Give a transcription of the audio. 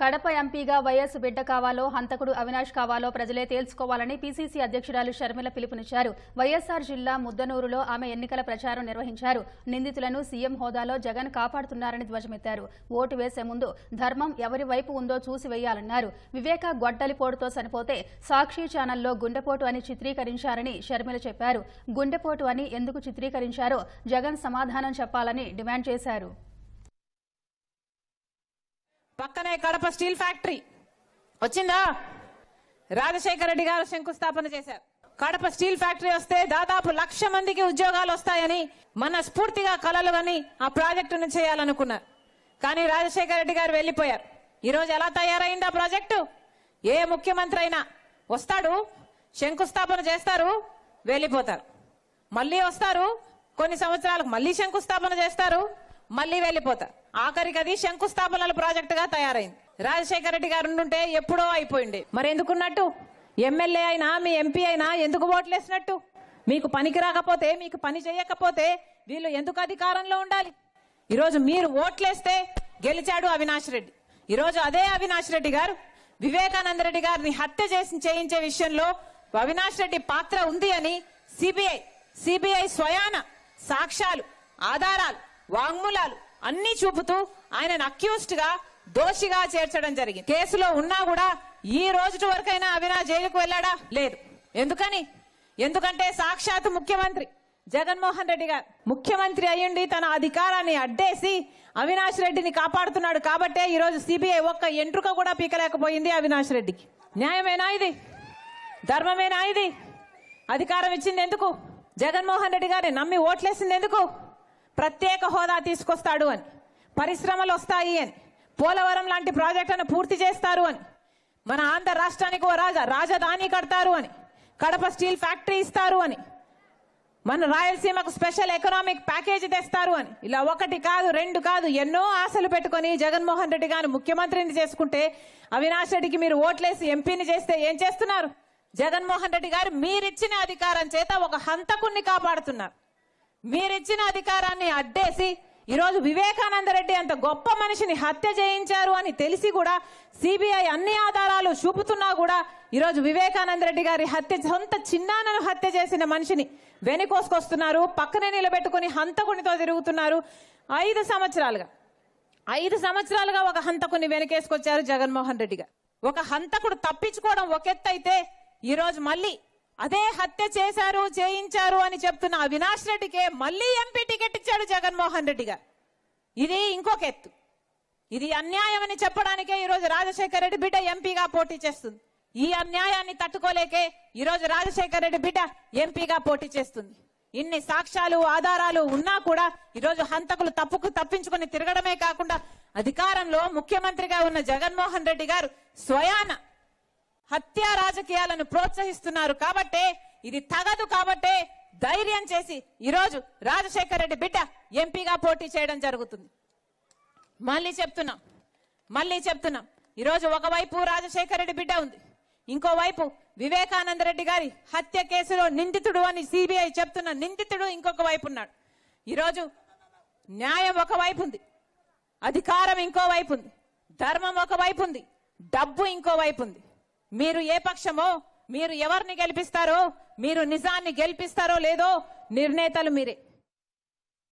కడప ఎంపీగా వైఎస్ బిడ్డ కావాలో హంతకుడు అవినాష్ కావాలో ప్రజలే తేల్చుకోవాలని పీసీసీ అధ్యక్షురాలు షర్మిల పిలుపునిచ్చారు. వైఎస్సార్ జిల్లా ముద్దనూరులో ఆమె ఎన్నికల ప్రచారం నిర్వహించారు. నిందితులను సీఎం హోదాలో జగన్ కాపాడుతున్నారని ధ్వజమెత్తారు. ఓటు వేసే ముందు ధర్మం ఎవరి వైపు ఉందో చూసి వేయాలన్నారు. వివేక గొడ్డలిపోటుతో చనిపోతే సాక్షి ఛానల్లో గుండెపోటు అని చిత్రీకరించారని షర్మిల చెప్పారు. గుండెపోటు అని ఎందుకు చిత్రీకరించారో జగన్ సమాధానం చెప్పాలని డిమాండ్ చేశారు. పక్కనే కడప స్టీల్ ఫ్యాక్టరీ. వచ్చిందా? రాజశేఖర రెడ్డి గారు శంకుస్థాపన చేశారు. కడప స్టీల్ ఫ్యాక్టరీ వస్తే దాదాపు లక్ష మందికి ఉద్యోగాలు వస్తాయని మన స్ఫూర్తిగా కలలు అని ఆ ప్రాజెక్టును చేయాలనుకున్నారు. కానీ రాజశేఖర రెడ్డి గారు వెళ్ళిపోయారు. ఈరోజు ఎలా తయారైంది ఆ ప్రాజెక్టు? ఏ ముఖ్యమంత్రి అయినా వస్తాడు శంకుస్థాపన చేస్తారు వెళ్ళిపోతారు. మళ్ళీ వస్తారు కొన్ని సంవత్సరాలకు మళ్ళీ శంకుస్థాపన చేస్తారు. మళ్ళీ వెళ్ళిపోతారు ఆఖరికి అది శంకుస్థాపనల ప్రాజెక్టుగా తయారైంది. రాజశేఖర రెడ్డి గారు ఉంటే ఎప్పుడో అయిపోయింది మరి ఎందుకున్నట్టు ఎమ్మెల్యే అయినా మీ ఎంపీ అయినా ఎందుకు ఓట్లేసినట్టు? మీకు పనికి రాకపోతే మీకు పని చేయకపోతే వీళ్ళు ఎందుకు అధికారంలో ఉండాలి? ఈరోజు మీరు ఓట్లేస్తే గెలిచాడు అవినాష్ రెడ్డి. ఈరోజు అదే అవినాష్ రెడ్డి గారు వివేకానంద రెడ్డి గారిని హత్య చేసి చేయించే విషయంలో అవినాష్ రెడ్డి పాత్ర ఉంది అని సిబిఐ సిబిఐ స్వయాన సాక్ష్యాలు ఆధారాలు వాంగ్మూలాలు అన్ని చూపుతూ ఆయనను అక్యూస్డ్గా దోషిగా చేర్చడం జరిగింది. కేసులో ఉన్నా కూడా ఈ రోజు వరకైనా అవినా జైలుకు వెళ్ళాడా? లేదు. ఎందుకని? ఎందుకంటే సాక్షాత్ ముఖ్యమంత్రి జగన్మోహన్ రెడ్డి గారు ముఖ్యమంత్రి అయ్యుండి తన అధికారాన్ని అడ్డేసి అవినాష్ రెడ్డిని కాపాడుతున్నాడు కాబట్టే ఈ రోజు సిబిఐ ఒక్క ఎంట్రుక కూడా పీకలేకపోయింది అవినాష్ రెడ్డికి. న్యాయమేనా ఇది? ధర్మమేనా ఇది? అధికారం ఇచ్చింది ఎందుకు? జగన్మోహన్ రెడ్డి గారిని నమ్మి ఓట్లేసింది ఎందుకు? ప్రత్యేక హోదా తీసుకొస్తాడు అని. పరిశ్రమలు వస్తాయి అని. పోలవరం లాంటి ప్రాజెక్టులను పూర్తి చేస్తారు అని. మన ఆంధ్ర రాష్ట్రానికి ఓ రాజా రాజధాని కడతారు అని. కడప స్టీల్ ఫ్యాక్టరీ ఇస్తారు అని. మన రాయలసీమకు స్పెషల్ ఎకనామిక్ ప్యాకేజీ తెస్తారు అని. ఇలా ఒకటి కాదు రెండు కాదు ఎన్నో ఆశలు పెట్టుకొని జగన్మోహన్ రెడ్డి గారు ముఖ్యమంత్రిని చేసుకుంటే అవినాష్ రెడ్డికి మీరు ఓట్లేసి ఎంపీని చేస్తే ఏం చేస్తున్నారు? జగన్మోహన్ రెడ్డి గారు మీరిచ్చిన అధికారం చేత ఒక హంతకుణ్ణి కాపాడుతున్నారు. మీరిచ్చిన అధికారాన్ని అడ్డేసి ఈరోజు వివేకానంద రెడ్డి అంత గొప్ప మనిషిని హత్య చేయించారు అని తెలిసి కూడా సిబిఐ అన్ని ఆధారాలు చూపుతున్నా కూడా ఈరోజు వివేకానంద రెడ్డి గారి హత్య సొంత చిన్నాన్నను హత్య చేసిన మనిషిని వెనుకోసుకొస్తున్నారు పక్కనే నిలబెట్టుకుని హంతకునితో తిరుగుతున్నారు. ఐదు సంవత్సరాలుగా ఐదు సంవత్సరాలుగా ఒక హంతకుని వెనకేసుకొచ్చారు జగన్మోహన్ రెడ్డి గారు. ఒక హంతకుడు తప్పించుకోవడం ఒక ఎత్తు అయితే ఈరోజు మళ్ళీ అదే హత్య చేశారు చేయించారు అని చెప్తున్న అవినాష్ రెడ్డికే మళ్ళీ ఎంపీ టికెట్ ఇచ్చాడు జగన్మోహన్ రెడ్డి గారు. ఇది ఇంకొక ఎత్తు. ఇది అన్యాయం అని చెప్పడానికే ఈరోజు రాజశేఖర రెడ్డి బిడ్డ ఎంపీగా పోటీ చేస్తుంది. ఈ అన్యాయాన్ని తట్టుకోలేకే ఈరోజు రాజశేఖర రెడ్డి బిడ్డ ఎంపీగా పోటీ చేస్తుంది. ఇన్ని సాక్ష్యాలు ఆధారాలు ఉన్నా కూడా ఈరోజు హంతకులు తప్పుకు తప్పించుకుని తిరగడమే కాకుండా అధికారంలో ముఖ్యమంత్రిగా ఉన్న జగన్మోహన్ రెడ్డి గారు స్వయాన హత్యా రాజకీయాలను ప్రోత్సహిస్తున్నారు కాబట్టే ఇది తగదు కాబట్టే ధైర్యం చేసి ఈరోజు రాజశేఖర రెడ్డి బిడ్డ ఎంపీగా పోటీ చేయడం జరుగుతుంది. మళ్ళీ చెప్తున్నాం మళ్ళీ చెప్తున్నాం ఈరోజు ఒకవైపు రాజశేఖర రెడ్డి బిడ్డ ఉంది ఇంకోవైపు వివేకానంద రెడ్డి గారి హత్య కేసులో నిందితుడు అని సిబిఐ చెప్తున్న నిందితుడు ఇంకొక వైపు ఉన్నాడు. ఈరోజు న్యాయం ఒకవైపు ఉంది అధికారం ఇంకోవైపు ఉంది ధర్మం ఒక వైపు ఉంది డబ్బు ఇంకోవైపు ఉంది. మీరు ఏ పక్షమో మీరు ఎవరిని గెలిపిస్తారో మీరు నిజాన్ని గెలిపిస్తారో లేదో నిర్ణేతలు మీరే.